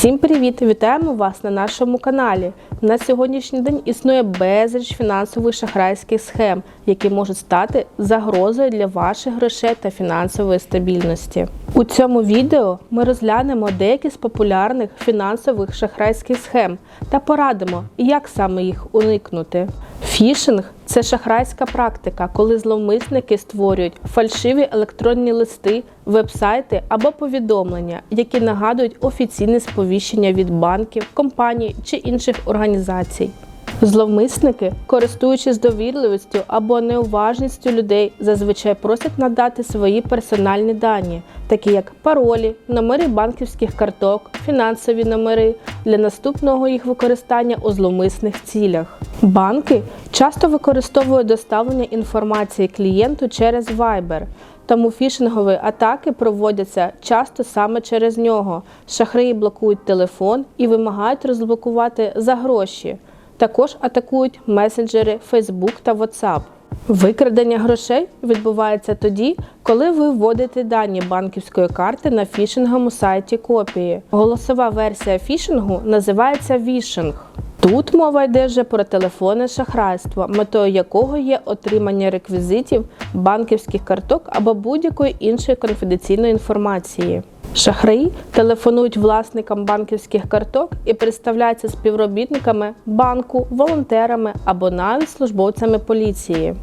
Всім привіт! Вітаємо вас на нашому каналі. На сьогоднішній день існує безліч фінансових шахрайських схем, які можуть стати загрозою для ваших грошей та фінансової стабільності. У цьому відео ми розглянемо деякі з популярних фінансових шахрайських схем та порадимо, як саме їх уникнути. Фішинг це шахрайська практика, коли зловмисники створюють фальшиві електронні листи, вебсайти або повідомлення, які нагадують офіційне сповіщення від банків, компаній чи інших організацій. Зловмисники, користуючись довірливістю або неуважністю людей, зазвичай просять надати свої персональні дані, такі як паролі, номери банківських карток, фінансові номери для наступного їх використання у зловмисних цілях. Банки часто використовують доставлення інформації клієнту через Viber, тому фішингові атаки проводяться часто саме через нього. Шахраї блокують телефон і вимагають розблокувати за гроші. Також атакують месенджери Facebook та WhatsApp. Викрадення грошей відбувається тоді, коли ви вводите дані банківської карти на фішинговому сайті копії. Голосова версія фішингу називається вішинг. Тут мова йде вже про телефонне шахрайство, метою якого є отримання реквізитів, банківських карток або будь-якої іншої конфіденційної інформації. Шахраї телефонують власникам банківських карток і представляються співробітниками банку, волонтерами або навіть службовцями поліції.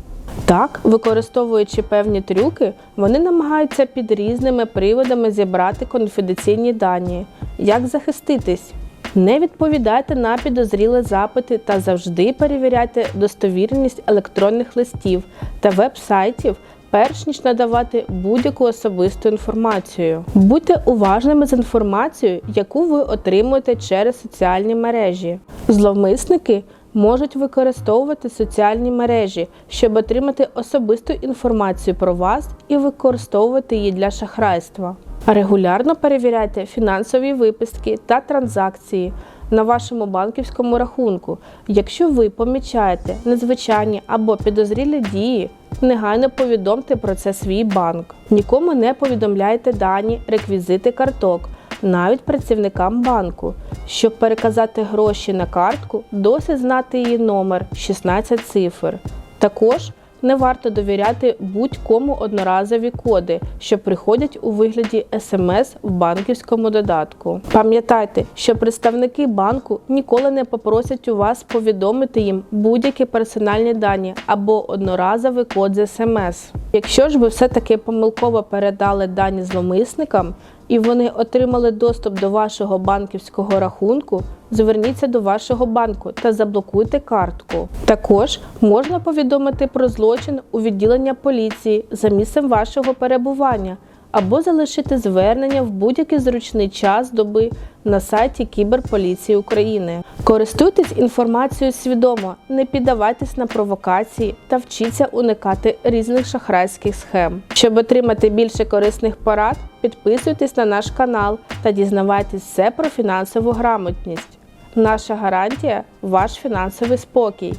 Так, використовуючи певні трюки, вони намагаються під різними приводами зібрати конфіденційні дані. Як захиститись? Не відповідайте на підозрілі запити та завжди перевіряйте достовірність електронних листів та веб-сайтів, перш ніж надавати будь-яку особисту інформацію. Будьте уважними з інформацією, яку ви отримуєте через соціальні мережі. Зловмисники можуть використовувати соціальні мережі, щоб отримати особисту інформацію про вас і використовувати її для шахрайства. Регулярно перевіряйте фінансові виписки та транзакції на вашому банківському рахунку. Якщо ви помічаєте незвичайні або підозрілі дії, негайно повідомте про це свій банк. Нікому не повідомляйте дані, реквізити карток, навіть працівникам банку. Щоб переказати гроші на картку, досить знати її номер 16 цифр. Також не варто довіряти будь-кому одноразові коди, що приходять у вигляді смс в банківському додатку. Пам'ятайте, що представники банку ніколи не попросять у вас повідомити їм будь-які персональні дані або одноразовий код з смс. Якщо ж ви все-таки помилково передали дані зловмисникам, і вони отримали доступ до вашого банківського рахунку, зверніться до вашого банку та заблокуйте картку. Також можна повідомити про злочин у відділення поліції за місцем вашого перебування або залишити звернення в будь-який зручний час доби на сайті Кіберполіції України. Користуйтесь інформацією свідомо, не піддавайтесь на провокації та вчіться уникати різних шахрайських схем. Щоб отримати більше корисних порад, підписуйтесь на наш канал та дізнавайтесь все про фінансову грамотність. Наша гарантія ваш фінансовий спокій.